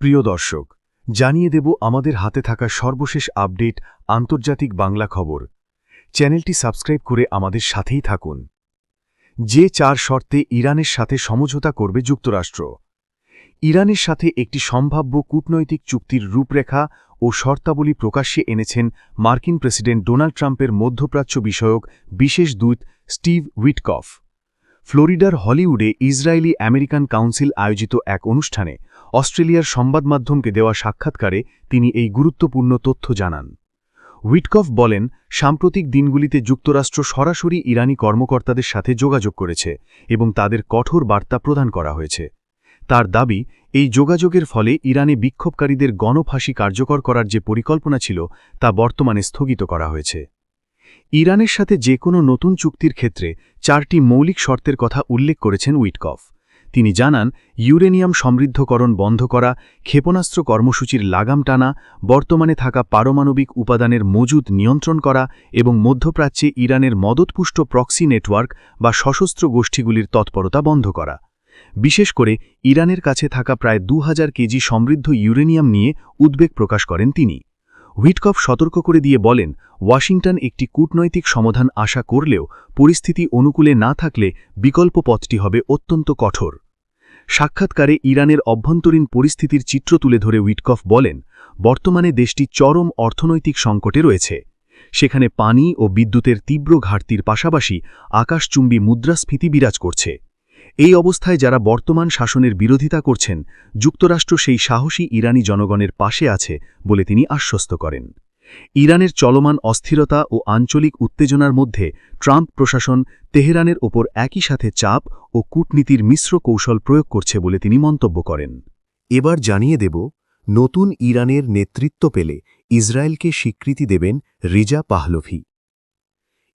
প্রিয় দর্শক, জানিয়ে দেব আমাদের হাতে থাকা সর্বশেষ আপডেট আন্তর্জাতিক বাংলা খবর। চ্যানেলটি সাবস্ক্রাইব করে আমাদের সাথেই থাকুন। যে চার শর্তে ইরানের সাথে সমঝোতা করবে যুক্তরাষ্ট্র। ইরানের সাথে একটি সম্ভাব্য কূটনৈতিক চুক্তির রূপরেখা ও শর্তাবলী প্রকাশ্যে এনেছেন মার্কিন প্রেসিডেন্ট ডোনাল্ড ট্রাম্পের মধ্যপ্রাচ্য বিষয়ক বিশেষ দূত স্টিভ উইটকফ। ফ্লোরিডার হলিউডে ইসরায়েলি আমেরিকান কাউন্সিল আয়োজিত এক অনুষ্ঠানে অস্ট্রেলিয়ার সংবাদ মাধ্যমকে দেওয়া সাক্ষাৎকারে তিনি এই গুরুত্বপূর্ণ তথ্য জানান। উইটকফ বলেন, সাম্প্রতিক দিনগুলিতে যুক্তরাষ্ট্র সরাসরি ইরানি কর্মকর্তাদের সাথে যোগাযোগ করেছে এবং তাদের কঠোর বার্তা প্রদান করা হয়েছে। তার দাবি, এই যোগাযোগের ফলে ইরানে বিক্ষোভকারীদের গণফাঁসি কার্যকর করার যে পরিকল্পনা ছিল, তা বর্তমানে স্থগিত করা হয়েছে। ইরানের সাথে যে কোনো নতুন চুক্তির ক্ষেত্রে চারটি মৌলিক শর্তের কথা উল্লেখ করেছেন উইটকফ। তিনি জানান, ইউরেনিয়াম সমৃদ্ধকরণ বন্ধ করা, ক্ষেপণাস্ত্র কর্মসূচির লাগাম টানা, বর্তমানে থাকা পারমাণবিক উপাদানের মজুদ নিয়ন্ত্রণ করা এবং মধ্যপ্রাচ্যে ইরানের মদতপুষ্ট প্রক্সি নেটওয়ার্ক বা সশস্ত্র গোষ্ঠীগুলির তৎপরতা বন্ধ করা। বিশেষ করে, ইরানের কাছে থাকা প্রায় দু হাজার কেজি সমৃদ্ধ ইউরেনিয়াম নিয়ে উদ্বেগ প্রকাশ করেন তিনি। হুইটকফ সতর্ক করে দিয়ে বলেন, ওয়াশিংটন একটি কূটনৈতিক সমাধান আশা করলেও পরিস্থিতি অনুকূলে না থাকলে বিকল্প পথটি হবে অত্যন্ত কঠোর। সাক্ষাৎকারে ইরানের অভ্যন্তরীণ পরিস্থিতির চিত্র তুলে ধরে উইটকফ বলেন, বর্তমানে দেশটি চরম অর্থনৈতিক সংকটে রয়েছে। সেখানে পানি ও বিদ্যুতের তীব্র ঘাটতির পাশাপাশি আকাশচুম্বী মুদ্রাস্ফীতি বিরাজ করছে। এই অবস্থায় যারা বর্তমান শাসনের বিরোধিতা করছেন, যুক্তরাষ্ট্র সেই সাহসী ইরানি জনগণের পাশে আছে বলে তিনি আশ্বস্ত করেন। ইরানের চলমান অস্থিরতা ও আঞ্চলিক উত্তেজনার মধ্যে ট্রাম্প প্রশাসন তেহরানের ওপর একই সাথে চাপ ও কূটনীতির মিশ্র কৌশল প্রয়োগ করছে বলে তিনি মন্তব্য করেন। এবার জানিয়ে দেব, নতুন ইরানের নেতৃত্ব পেলে ইসরায়েলকে স্বীকৃতি দেবেন রিজা পাহলভি।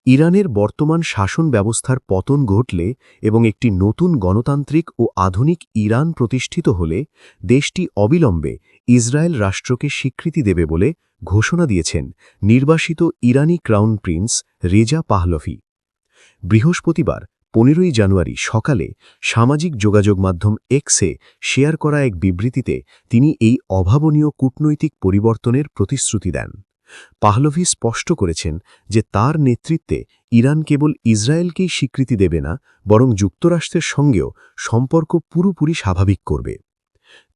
ইরানের বর্তমান শাসন ব্যবস্থার পতন ঘটলে এবং একটি নতুন গণতান্ত্রিক ও আধুনিক ইরান প্রতিষ্ঠিত হলে দেশটি অবিলম্বে ইসরায়েল রাষ্ট্রকে স্বীকৃতি দেবে বলে ঘোষণা দিয়েছেন নির্বাসিত ইরানি ক্রাউন প্রিন্স রেজা পাহলভি। বৃহস্পতিবার, পনেরোই জানুয়ারি সকালে সামাজিক যোগাযোগ মাধ্যম এক্সে শেয়ার করা এক বিবৃতিতে তিনি এই অভাবনীয় কূটনৈতিক পরিবর্তনের প্রতিশ্রুতি দেন। পাহলভি স্পষ্ট করেছেন যে তার নেতৃত্বে ইরান কেবল ইসরায়েলকেই স্বীকৃতি দেবে না, বরং যুক্তরাষ্ট্রের সঙ্গেও সম্পর্ক পুরোপুরি স্বাভাবিক করবে।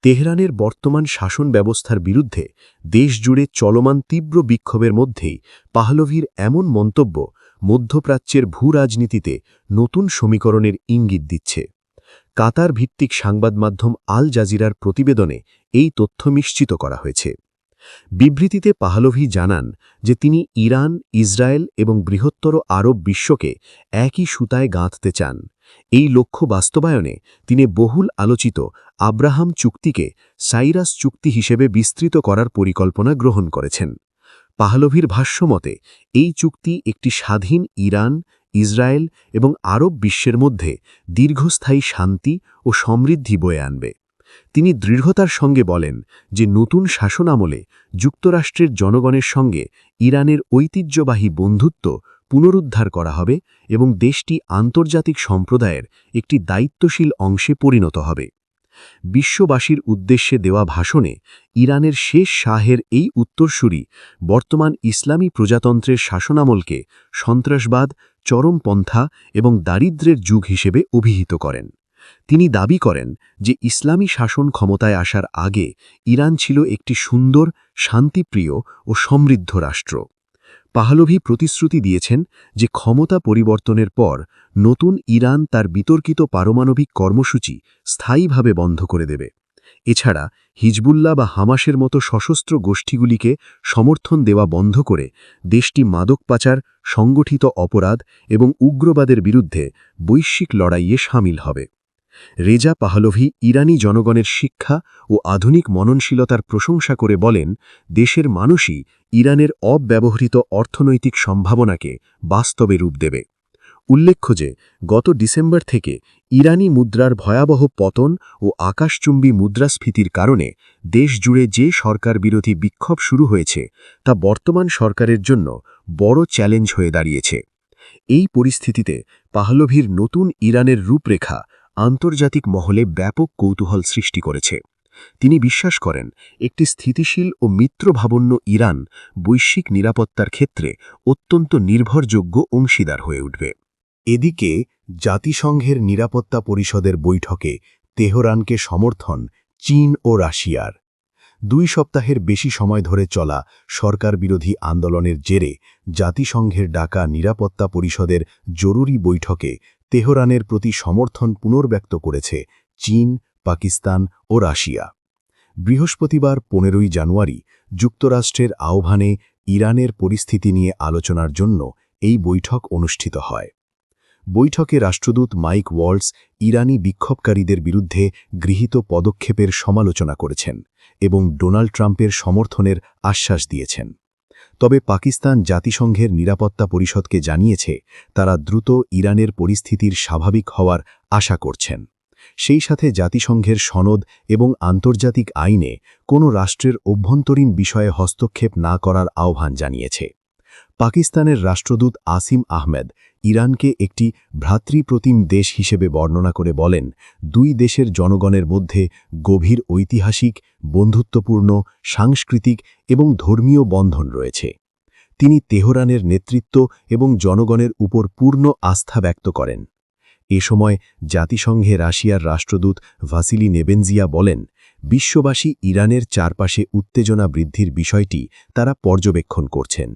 তেহরানের বর্তমান শাসন ব্যবস্থার বিরুদ্ধে দেশজুড়ে চলমান তীব্র বিক্ষোভের মধ্যেই পাহলভির এমন মন্তব্য মধ্যপ্রাচ্যের ভূ রাজনীতিতে নতুন সমীকরণের ইঙ্গিত দিচ্ছে। কাতার ভিত্তিক সংবাদ মাধ্যম আল জাজিরার প্রতিবেদনে এই তথ্য নিশ্চিত করা হয়েছে। বিবৃতিতে পাহলভি জানান যে তিনি ইরান, ইসরায়েল এবং বৃহত্তর আরব বিশ্বকে একই সুতায় গাঁথতে চান। এই লক্ষ্য বাস্তবায়নে তিনি বহুল আলোচিত আব্রাহাম চুক্তিকে সাইরাস চুক্তি হিসেবে বিস্তৃত করার পরিকল্পনা গ্রহণ করেছেন। পাহলভির ভাষ্যমতে, এই চুক্তি একটি স্বাধীন ইরান, ইসরায়েল এবং আরব বিশ্বের মধ্যে দীর্ঘস্থায়ী শান্তি ও সমৃদ্ধি বয়ে আনবে। তিনি দৃঢ়তার সঙ্গে বলেন যে নতুন শাসন আমলে যুক্তরাষ্ট্রের জনগণের সঙ্গে ইরানের ঐতিহ্যবাহী বন্ধুত্ব পুনরুদ্ধার করা হবে এবং দেশটি আন্তর্জাতিক সম্প্রদায়ের একটি দায়িত্বশীল অংশে পরিণত হবে। বিশ্ববাসীর উদ্দেশ্যে দেওয়া ভাষণে ইরানের শেষ শাহের এই উত্তরসূরি বর্তমান ইসলামী প্রজাতন্ত্রের শাসনামলকে সন্ত্রাসবাদ, চরমপন্থা এবং দারিদ্র্যের যুগ হিসেবে অভিহিত করেন। তিনি দাবি করেন যে ইসলামী শাসন ক্ষমতায় আসার আগে ইরান ছিল একটি সুন্দর, শান্তিপ্রিয় ও সমৃদ্ধ রাষ্ট্র। পাহলভি প্রতিশ্রুতি দিয়েছেন যে ক্ষমতা পরিবর্তনের পর নতুন ইরান তার বিতর্কিত পারমাণবিক কর্মসূচি স্থায়ীভাবে বন্ধ করে দেবে। এছাড়া হিজবুল্লাহ বা হামাসের মতো সশস্ত্র গোষ্ঠীগুলিকে সমর্থন দেওয়া বন্ধ করে দেশটি মাদক পাচার, সংগঠিত অপরাধ এবং উগ্রবাদের বিরুদ্ধে বৈশ্বিক লড়াইয়ে সামিল হবে। রেজা পাহলভি ইরানি জনগণের শিক্ষা ও আধুনিক মননশীলতার প্রশংসা করে বলেন, দেশের মানুষই ইরানের অব্যবহৃত অর্থনৈতিক সম্ভাবনাকে বাস্তবে রূপ দেবে। উল্লেখ্য যে, গত ডিসেম্বর থেকে ইরানি মুদ্রার ভয়াবহ পতন ও আকাশচুম্বী মুদ্রাস্ফীতির কারণে দেশ জুড়ে যে সরকার বিরোধী বিক্ষোভ শুরু হয়েছে, তা বর্তমান সরকারের জন্য বড় চ্যালেঞ্জ হয়ে দাঁড়িয়েছে। এই পরিস্থিতিতে পাহলভির নতুন ইরানের রূপরেখা আন্তর্জাতিক মহলে ব্যাপক কৌতূহল সৃষ্টি করেছে। তিনি বিশ্বাস করেন, একটি স্থিতিশীল ও মিত্রভাবন্য ইরান বৈশ্বিক নিরাপত্তার ক্ষেত্রে অত্যন্ত নির্ভরযোগ্য অংশীদার হয়ে উঠবে। এদিকে, জাতিসংঘের নিরাপত্তা পরিষদের বৈঠকে তেহরানকে সমর্থন চীন ও রাশিয়ার। দুই সপ্তাহের বেশি সময় ধরে চলা সরকার বিরোধী আন্দোলনের জেরে জাতিসংঘের ডাকা নিরাপত্তা পরিষদের জরুরি বৈঠকে তেহরানের প্রতি সমর্থন পুনর্ব্যক্ত করেছে চীন, পাকিস্তান ও রাশিয়া। বৃহস্পতিবার পনেরোই জানুয়ারি যুক্তরাষ্ট্রের আহ্বানে ইরানের পরিস্থিতি নিয়ে আলোচনার জন্য এই বৈঠক অনুষ্ঠিত হয়। বৈঠকে রাষ্ট্রদূত মাইক ওয়ালস ইরানি বিক্ষোভকারীদের বিরুদ্ধে গৃহীত পদক্ষেপের সমালোচনা করেছেন এবং ডোনাল্ড ট্রাম্পের সমর্থনের আশ্বাস দিয়েছেন। তবে পাকিস্তান জাতিসংঘের নিরাপত্তা পরিষদকে জানিয়েছে, তারা দ্রুত ইরানের পরিস্থিতির স্বাভাবিক হওয়ার আশা করছেন। সেই সাথে জাতিসংঘের সনদ এবং আন্তর্জাতিক আইনে কোনো রাষ্ট্রের অভ্যন্তরীণ বিষয়ে হস্তক্ষেপ না করার আহ্বান জানিয়েছে। পাকিস্তানের রাষ্ট্রদূত আসিম আহমেদ ইরানকে একটি ভ্রাতৃপ্রতিম দেশ হিসেবে বর্ণনা করে বলেন, দুই দেশের জনগণের মধ্যে গভীর ঐতিহাসিক, বন্ধুত্বপূর্ণ, সাংস্কৃতিক এবং ধর্মীয় বন্ধন রয়েছে। তিনি তেহরানের নেতৃত্ব এবং জনগণের উপর পূর্ণ আস্থা ব্যক্ত করেন। এ সময় জাতিসংঘে রাশিয়ার রাষ্ট্রদূত ভাসিলি নেবেনজিয়া বলেন, বিশ্ববাসী ইরানের চারপাশে উত্তেজনা বৃদ্ধির বিষয়টি তারা পর্যবেক্ষণ করছেন।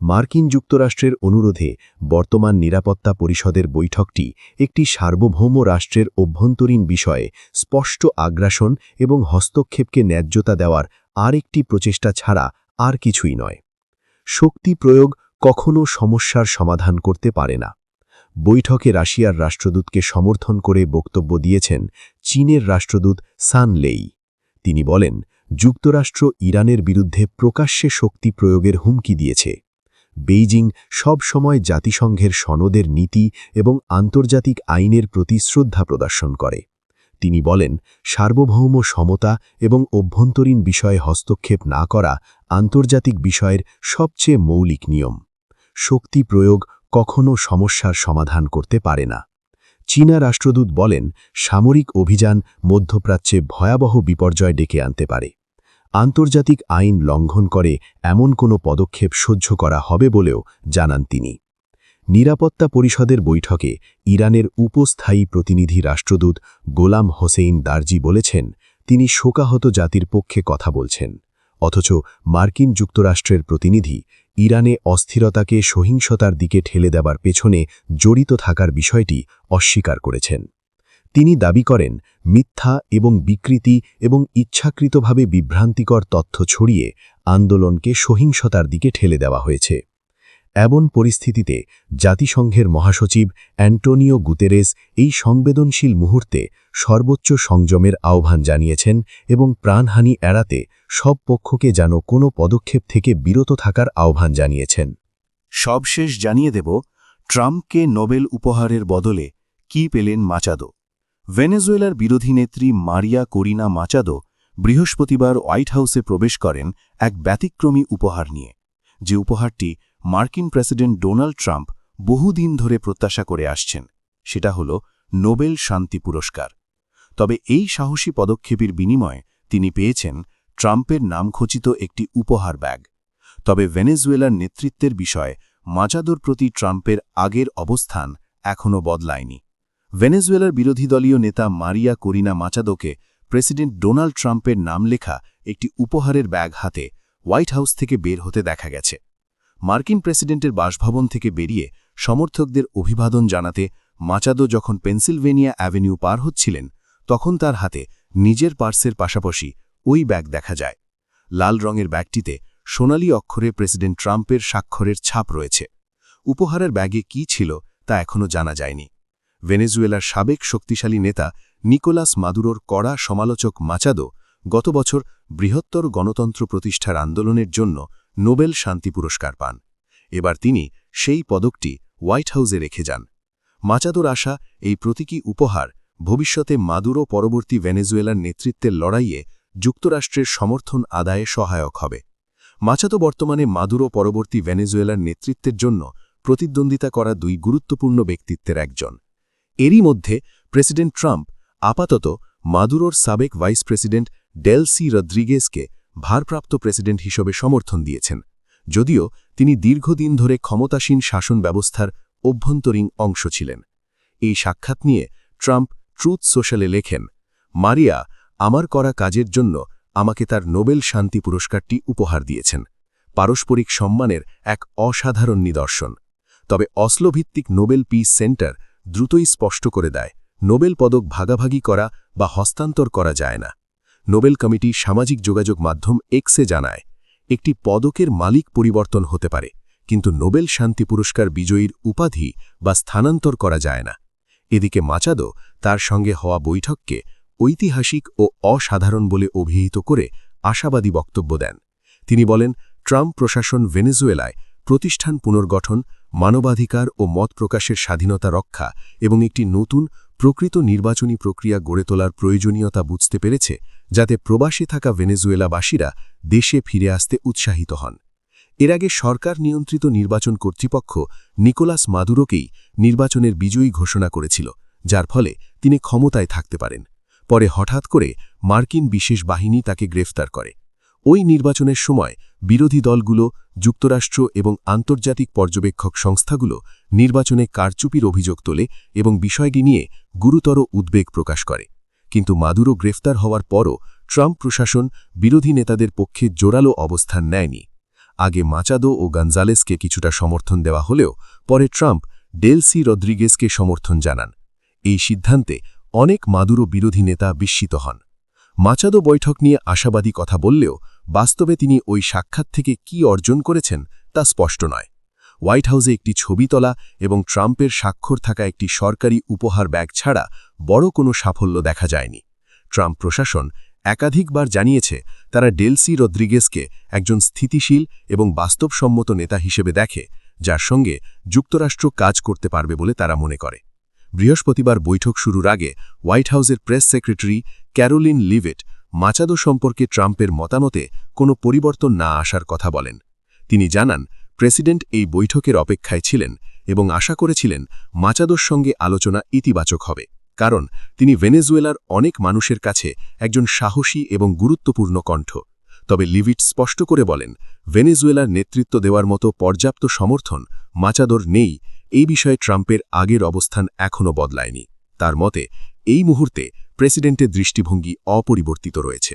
মার্কিন যুক্তরাষ্ট্রের অনুরোধে বর্তমান নিরাপত্তা পরিষদের বৈঠকটি একটি সার্বভৌম রাষ্ট্রের অভ্যন্তরীণ বিষয়ে স্পষ্ট আগ্রাসন এবং হস্তক্ষেপকে ন্যায্যতা দেওয়ার আরেকটি প্রচেষ্টা ছাড়া আর কিছুই নয়। শক্তি প্রয়োগ কখনও সমস্যার সমাধান করতে পারে না। বৈঠকে রাশিয়ার রাষ্ট্রদূতকে সমর্থন করে বক্তব্য দিয়েছেন চীনের রাষ্ট্রদূত সান লেই। তিনি বলেন, যুক্তরাষ্ট্র ইরানের বিরুদ্ধে প্রকাশ্যে শক্তি প্রয়োগের হুমকি দিয়েছে। বেইজিং সব সময় জাতিসংঘের সনদের নীতি এবং আন্তর্জাতিক আইনের প্রতি শ্রদ্ধা প্রদর্শন করে। তিনি বলেন, সার্বভৌম সমতা এবং অভ্যন্তরীণ বিষয়ে হস্তক্ষেপ না করা আন্তর্জাতিক বিষয়ের সবচেয়ে মৌলিক নিয়ম। শক্তি প্রয়োগ কখনও সমস্যার সমাধান করতে পারে না। চীনা রাষ্ট্রদূত বলেন, সামরিক অভিযান মধ্যপ্রাচ্যে ভয়াবহ বিপর্যয় ডেকে আনতে পারে। আন্তর্জাতিক আইন লঙ্ঘন করে এমন কোনো পদক্ষেপ সহ্য করা হবে বলেও জানান তিনি। নিরাপত্তা পরিষদের বৈঠকে ইরানের উপস্থায়ী প্রতিনিধি রাষ্ট্রদূত গোলাম হোসেইন দার্জি বলেছেন, তিনি শোকাহত জাতির পক্ষে কথা বলছেন। অথচ মার্কিন যুক্তরাষ্ট্রের প্রতিনিধি ইরানে অস্থিরতাকে সহিংসতার দিকে ঠেলে দেবার পেছনে জড়িত থাকার বিষয়টি অস্বীকার করেছেন। তিনি দাবি করেন, মিথ্যা এবং বিকৃতি এবং ইচ্ছাকৃতভাবে বিভ্রান্তিকর তথ্য ছড়িয়ে আন্দোলনকে সহিংসতার দিকে ঠেলে দেওয়া হয়েছে। এমন পরিস্থিতিতে জাতিসংঘের মহাসচিব অ্যান্টোনিও গুতেরেস এই সংবেদনশীল মুহূর্তে সর্বোচ্চ সংযমের আহ্বান জানিয়েছেন এবং প্রাণহানি এড়াতে সব পক্ষকে যেন কোনো পদক্ষেপ থেকে বিরত থাকার আহ্বান জানিয়েছেন। সবশেষ জানিয়ে দেব, ট্রাম্পকে নোবেল উপহারের বদলে কি পেলেন মাচাদো। ভেনেজুয়েলার বিরোধী নেত্রী মারিয়া করিনা মাচাদো বৃহস্পতিবার হোয়াইট হাউসে প্রবেশ করেন এক ব্যতিক্রমী উপহার নিয়ে, যে উপহারটি মার্কিন প্রেসিডেন্ট ডোনাল্ড ট্রাম্প বহুদিন ধরে প্রত্যাশা করে আসছেন। সেটা হল নোবেল শান্তি পুরস্কার। তবে এই সাহসী পদক্ষেপের বিনিময়ে তিনি পেয়েছেন ট্রাম্পের নামখচিত একটি উপহার ব্যাগ। তবে ভেনেজুয়েলার নেতৃত্বের বিষয়ে মাচাদোর প্রতি ট্রাম্পের আগের অবস্থান এখনও বদলায়নি। ভেনেজুয়েলার বিরোধী দলীয় নেতা মারিয়া করিনা মাচাদোকে প্রেসিডেন্ট ডোনাল্ড ট্রাম্পের নাম লেখা একটি উপহারের ব্যাগ হাতে হোয়াইট হাউস থেকে বের হতে দেখা গেছে। মার্কিন প্রেসিডেন্টের বাসভবন থেকে বেরিয়ে সমর্থকদের অভিবাদন জানাতে মাচাদো যখন পেনসিলভেনিয়া অ্যাভিনিউ পার হচ্ছিলেন, তখন তার হাতে নিজের পার্সের পাশাপাশি ওই ব্যাগ দেখা যায়। লাল রঙের ব্যাগটিতে সোনালি অক্ষরে প্রেসিডেন্ট ট্রাম্পের স্বাক্ষরের ছাপ রয়েছে। উপহারের ব্যাগে কি ছিল তা এখনও জানা যায়নি। ভেনেজুয়েলার সাবেক শক্তিশালী নেতা নিকোলাস মাদুরোর কড়া সমালোচক মাচাদো গত বছর বৃহত্তর গণতন্ত্র প্রতিষ্ঠার আন্দোলনের জন্য নোবেল শান্তি পুরস্কার পান। এবার তিনি সেই পদকটি হোয়াইট হাউসে রেখে যান। মাচাদোর আশা, এই প্রতীকী উপহার ভবিষ্যতে মাদুরো পরবর্তী ভেনেজুয়েলার নেতৃত্বের লড়াইয়ে যুক্তরাষ্ট্রের সমর্থন আদায়ে সহায়ক হবে। মাচাদো বর্তমানে মাদুরো পরবর্তী ভেনেজুয়েলার নেতৃত্বের জন্য প্রতিদ্বন্দ্বিতা করা দুই গুরুত্বপূর্ণ ব্যক্তিত্বের একজন। এরই মধ্যে প্রেসিডেন্ট ট্রাম্প আপাতত মাদুরোর সাবেক ভাইস প্রেসিডেন্ট ডেল ডেলসি রদ্রিগেজকে ভারপ্রাপ্ত প্রেসিডেন্ট হিসেবে সমর্থন দিয়েছেন, যদিও তিনি দীর্ঘদিন ধরে ক্ষমতাসীন শাসন ব্যবস্থার অভ্যন্তরীণ অংশ ছিলেন। এই সাক্ষাৎ নিয়ে ট্রাম্প ট্রুথ সোশ্যালে লেখেন, মারিয়া, আমার করা কাজের জন্য আমাকে তার নোবেল শান্তি পুরস্কারটি উপহার দিয়েছেন। পারস্পরিক সম্মানের এক অসাধারণ নিদর্শন। তবে অসলোভিত্তিক নোবেল পিস সেন্টার দ্রুতই স্পষ্ট করে দেয়, নোবেল পদক ভাগাভাগি করা বা হস্তান্তর করা যায় না। নোবেল কমিটি সামাজিক যোগাযোগ মাধ্যম এক্সে জানায়, একটি পদকের মালিক পরিবর্তন হতে পারে, কিন্তু নোবেল শান্তি পুরস্কার বিজয়ীর উপাধি বা স্থানান্তর করা যায় না। এদিকে মাচাদো তার সঙ্গে হওয়া বৈঠককে ঐতিহাসিক ও অসাধারণ বলে অভিহিত করে আশাবাদী বক্তব্য দেন। তিনি বলেন, ট্রাম্প প্রশাসন ভেনেজুয়েলায় প্রতিষ্ঠান পুনর্গঠন মানবাধিকার ও মত প্রকাশের স্বাধীনতা রক্ষা এবং একটি নতুন, প্রকৃত নির্বাচনী প্রক্রিয়া গড়ে তোলার প্রয়োজনীয়তা বুঝতে পেরেছে, যাতে প্রবাসী থাকা ভেনেজুয়েলাবাসীরা দেশে ফিরে আসতে উৎসাহিত হন। এর আগে সরকার নিয়ন্ত্রিত নির্বাচন কর্তৃপক্ষ নিকোলাস মাদুরোকেই নির্বাচনের বিজয়ী ঘোষণা করেছিল, যার ফলে তিনি ক্ষমতায় থাকতে পারেন। পরে হঠাৎ করে মার্কিন বিশেষ বাহিনী তাকে গ্রেফতার করে। ওই নির্বাচনের সময় বিরোধী দলগুলো, যুক্তরাষ্ট্র এবং আন্তর্জাতিক পর্যবেক্ষক সংস্থাগুলো নির্বাচনে কারচুপির অভিযোগ তোলে এবং বিষয়টি নিয়ে গুরুতর উদ্বেগ প্রকাশ করে। কিন্তু মাদুরো গ্রেফতার হওয়ার পরও ট্রাম্প প্রশাসন বিরোধী নেতাদের পক্ষে জোরালো অবস্থান নেয়নি। আগে মাচাদো ও গঞ্জালেসকে কিছুটা সমর্থন দেওয়া হলেও পরে ট্রাম্প ডেলসি রদ্রিগেজকে সমর্থন জানান। এই সিদ্ধান্তে অনেক মাদুরো বিরোধী নেতা বিস্মিত হন। মাচাদো বৈঠক নিয়ে আশাবাদী কথা বললেও বাস্তবে তিনি ওই সাক্ষাৎ থেকে কি অর্জন করেছেন তা স্পষ্ট নয়। হোয়াইট হাউসে একটি ছবি তোলা এবং ট্রাম্পের স্বাক্ষর থাকা একটি সরকারি উপহার ব্যাগ ছাড়া বড় কোনো সাফল্য দেখা যায়নি। ট্রাম্প প্রশাসন একাধিকবার জানিয়েছে, তারা ডেলসি রদ্রিগেজকে একজন স্থিতিশীল এবং বাস্তবসম্মত নেতা হিসেবে দেখে, যার সঙ্গে যুক্তরাষ্ট্র কাজ করতে পারবে বলে তারা মনে করে। বৃহস্পতিবার বৈঠক শুরুর আগে হোয়াইট হাউসের press secretary Karoline Leavitt Machado সম্পর্কে ট্রাম্পের মতামতে কোনো পরিবর্তন না আসার কথা বলেন। তিনি জানান, প্রেসিডেন্ট এই বৈঠকের অপেক্ষায় ছিলেন এবং আশা করেছিলেন মাচাদোর সঙ্গে আলোচনা ইতিবাচক হবে। কারণ, তিনি ভেনেজুয়েলার অনেক মানুষের কাছে একজন সাহসী এবং গুরুত্বপূর্ণ কণ্ঠ। তবে লিভিট স্পষ্ট করে বলেন, ভেনেজুয়েলার নেতৃত্ব দেওয়ার মতো পর্যাপ্ত সমর্থন মাচাদোর নেই, এই বিষয়ে ট্রাম্পের আগের অবস্থান এখনও বদলায়নি। তার মতে, এই মুহূর্তে প্রেসিডেন্টের দৃষ্টিভঙ্গি অপরিবর্তিত রয়েছে।